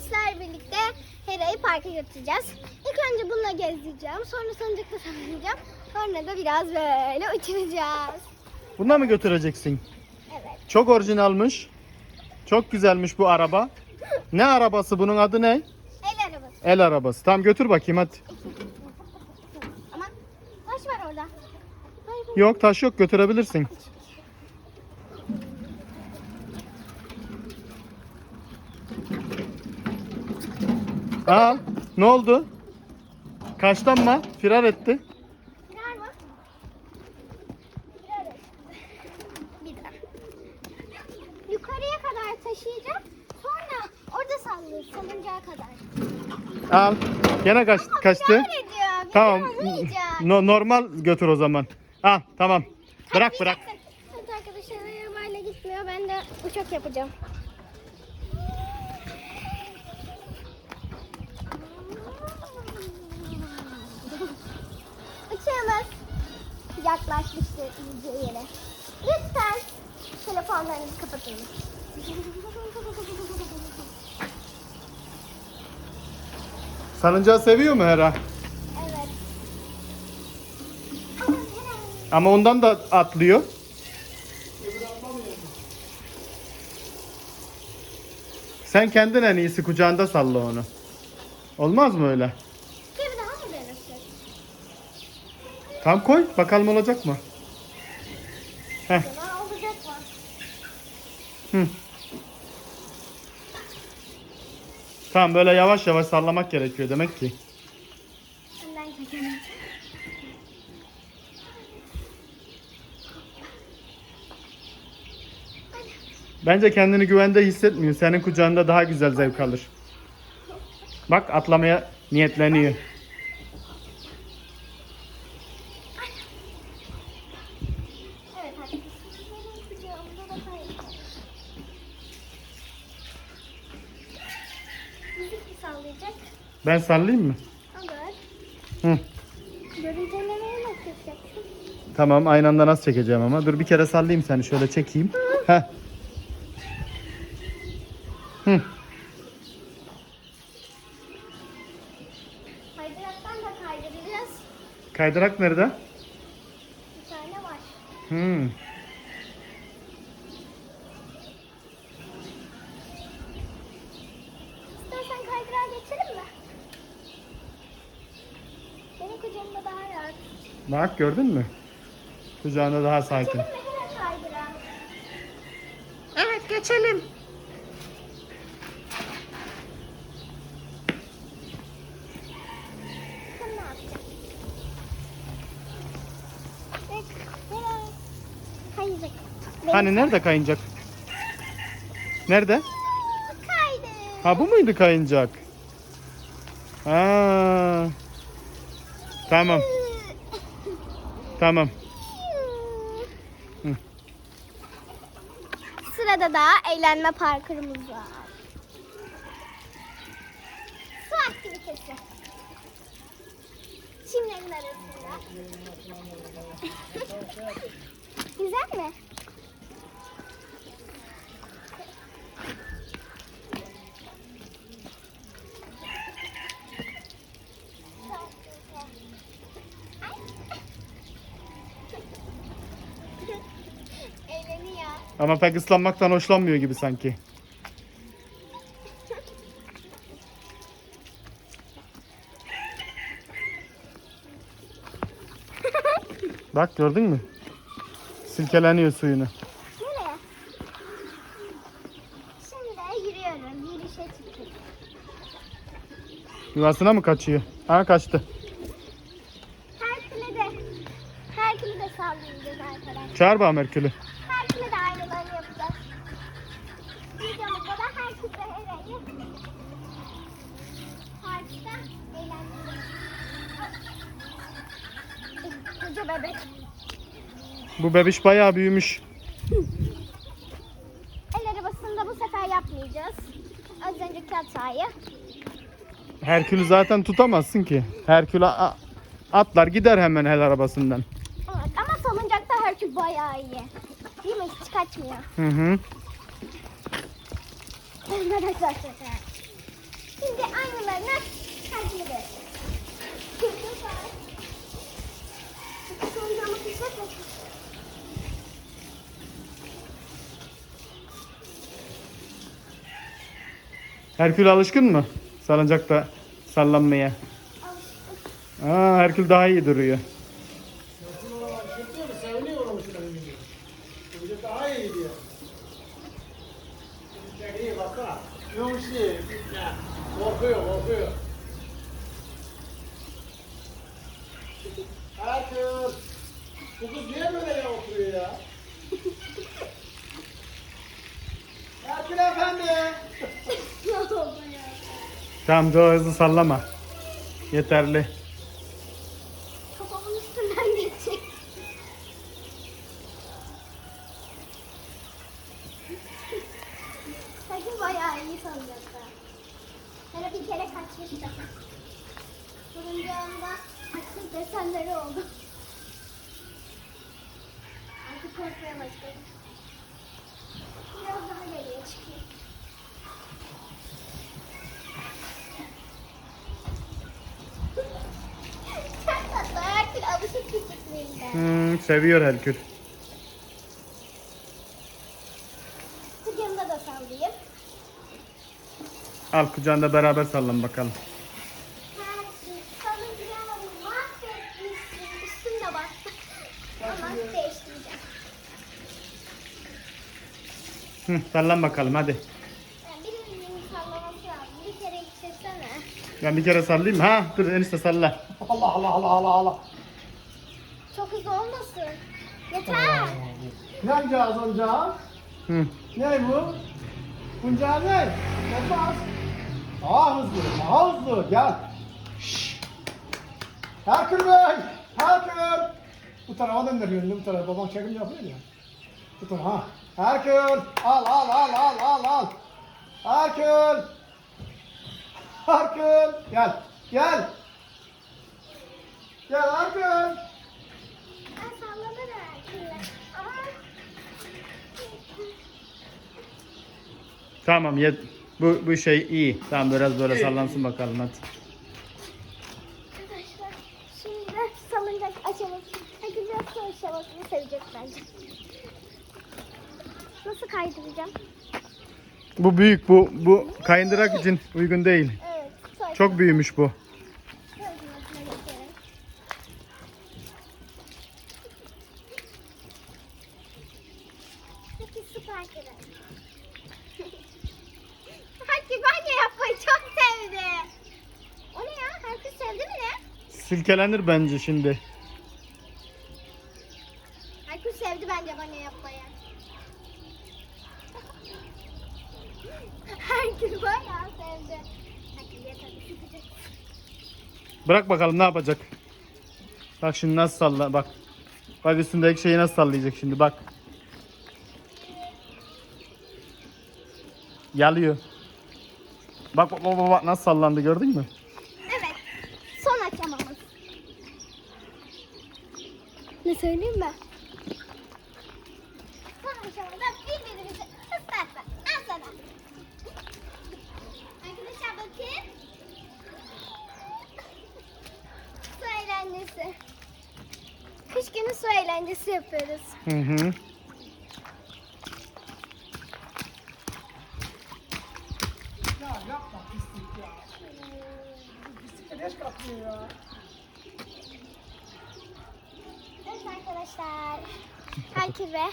sizlerle birlikte Hera'yı parka götüreceğiz. İlk önce bununla gezdireceğim. Sonra salıncakta sallayacağım. Sonra da biraz böyle uçuracağız. Bununla mı götüreceksin? Evet. Çok orijinalmiş. Çok güzelmiş bu araba. Ne arabası bunun adı ne? El arabası. El arabası. Tamam götür bakayım hadi. Ama taş var orada. Hayır, Yok taş yok götürebilirsin. Al. Ne oldu? Kaçlanma. Firar etti. Girer. Bir daha. Yukarıya kadar taşıyacağım. Sonra orada sallıyor salıncağa kadar. Al. Gene kaç, kaçtı. Girer ediyor. Tamam. No, normal götür o zaman. Al tamam. Bırak bırak. Evet arkadaşlar arabayla gitmiyor. Ben de uçak yapacağım. Yaklaşmıştır ince yere. Lütfen telefonlarınızı kapatın. Salıncağı seviyor mu Hera? evet. Ama ondan da atlıyor. Sen kendin en iyisi kucağında salla onu. Olmaz mı öyle? Bir daha mı denesek? Tam koy bakalım olacak mı? Heh. Olacak mı? Hı. Tamam böyle yavaş yavaş sallamak gerekiyor demek ki. Bence kendini güvende hissetmiyor. Senin kucağında daha güzel zevk alır. Bak atlamaya niyetleniyor. Evet hadi. Benim kucağımda da kaydı. Müzik mi sallayacak? Ben sallayayım mı? Olur. Hı. Görüntülemeye nasıl yapacaksın? Tamam aynı anda nasıl çekeceğim ama. Dur bir kere sallayayım seni şöyle çekeyim. Heh. Hı. Kaydıraktan da kaydıracağız. Kaydırak nerede? Bir tane var. Hı. İstersen kaydırağa geçelim mi? Benim kucağımda daha rahat. Bak gördün mü? Kucağında daha sakin. Evet geçelim. Hani nerede kayıncak? Nerede? Kaydı. Ha bu muydu kayıncak? Ha. Tamam. Tamam. Hı. Sırada da eğlenme parkurumuz var. Su aktivitesi. Çimlerin arasında. Güzel mi? Ama pek ıslanmaktan hoşlanmıyor gibi sanki. Bak gördün mü? Silkeleniyor suyunu. Nereye? Şimdi yürüyorum. Yürüyüşe çıkıyorum. Yuvasına mı kaçıyor? Ha kaçtı. Herkül'e de Herkül'ü de sallayacağız arkadaşlar. Çağır bana Merkül'ü. Herkül'e de aynılarını yapacağız. Videomuzda da Herkül ve Hera'yı parkta eğlendireceğiz. Koca bebek. Bu bebiş bayağı büyümüş. El arabasını da bu sefer yapmayacağız. Az önceki hatayı. Herkül'ü zaten tutamazsın ki. Herkül atlar gider hemen el arabasından. Evet, ama salıncakta Herkül bayağı iyi. Değil mi? Hiç kaçmıyor. Hı hı. Şimdi aynılarına kalkıyoruz. Sonra ama hissetmesin. Herkül alışkın mı? Salıncakta sallanmaya. Aa, Herkül daha iyi duruyor. Korkuyor, korkuyor. Bu kız niye böyle ya oturuyor ya? Herkül efendi. Ne oldu ya? Tamam daha hızlı sallama. Yeterli. Kafamın üstünden geçecek. Sanki bayağı iyi sanacaklar. Hele bir kere kaçmıştı. Turuncuğunda açlık desenleri oldu. Korkmaya başladım. Biraz daha geriye çıkayım. Herkül alışık. Hmm, seviyor Herkül. Kucağımda da sallayayım. Al kucağında beraber sallan bakalım. Hı, sallan bakalım hadi. Yani birinin sallaması lazım. Bir kere yükseltsene. Ben bir kere sallayayım. Ha dur enişte salla. Allah Allah Allah Allah Allah. Çok hızlı olmasın. Yeter. Ne yapacağız onca? Hı. Ne bu? Bunca ne? Bas? Daha hızlı, daha hızlı. Gel. Şşş. Herkül Bey! Herkül! Bu tarafa döndür yönünü bu tarafa. Babam çekim yapıyor ya. Tutun ha. Herkül! Al al al al al al. Herkül! Herkül! Gel. Gel. Gel Herkül! Tamam yet. Bu, bu şey iyi. Tamam biraz böyle sallansın bakalım hadi. arkadaşlar şimdi de salıncak aşaması. Herkül biraz sonra aşamasını sevecek bence. Nasıl kaydıracağım? Bu büyük bu bu kayındırak için uygun değil. Evet. sonra- Çok büyümüş bu. Peki süper yapmayı çok sevdi. O ne ya? Herkül sevdi mi ne? Silkelenir bence şimdi. Herkül sevdi bence bana yapmayı. Herkül bayağı sevdi. Herkül yeter üşütecek. Bırak bakalım ne yapacak. Bak şimdi nasıl salla bak. Bak üstündeki şeyi nasıl sallayacak şimdi bak. Yalıyor. Bak bak bak bak nasıl sallandı gördün mü? Evet. Son aşamamız. Ne söyleyeyim mi? Son aşamada birbirimizi ıslatsak. Al sana. Arkadaşlar bakın. Su eğlencesi. Kış günü su eğlencesi yapıyoruz. Hı hı. Ya yapma pislik ya. Bu Pislikle ne kapıyor ya? Evet arkadaşlar. Herkül ve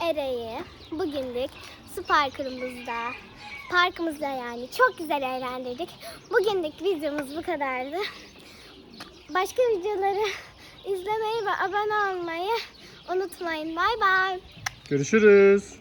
Ereği bugünlük su parkımızda, parkımızda yani çok güzel eğlendirdik. Bugünlük videomuz bu kadardı. Başka videoları izlemeyi ve abone olmayı unutmayın. Bay bay. Görüşürüz.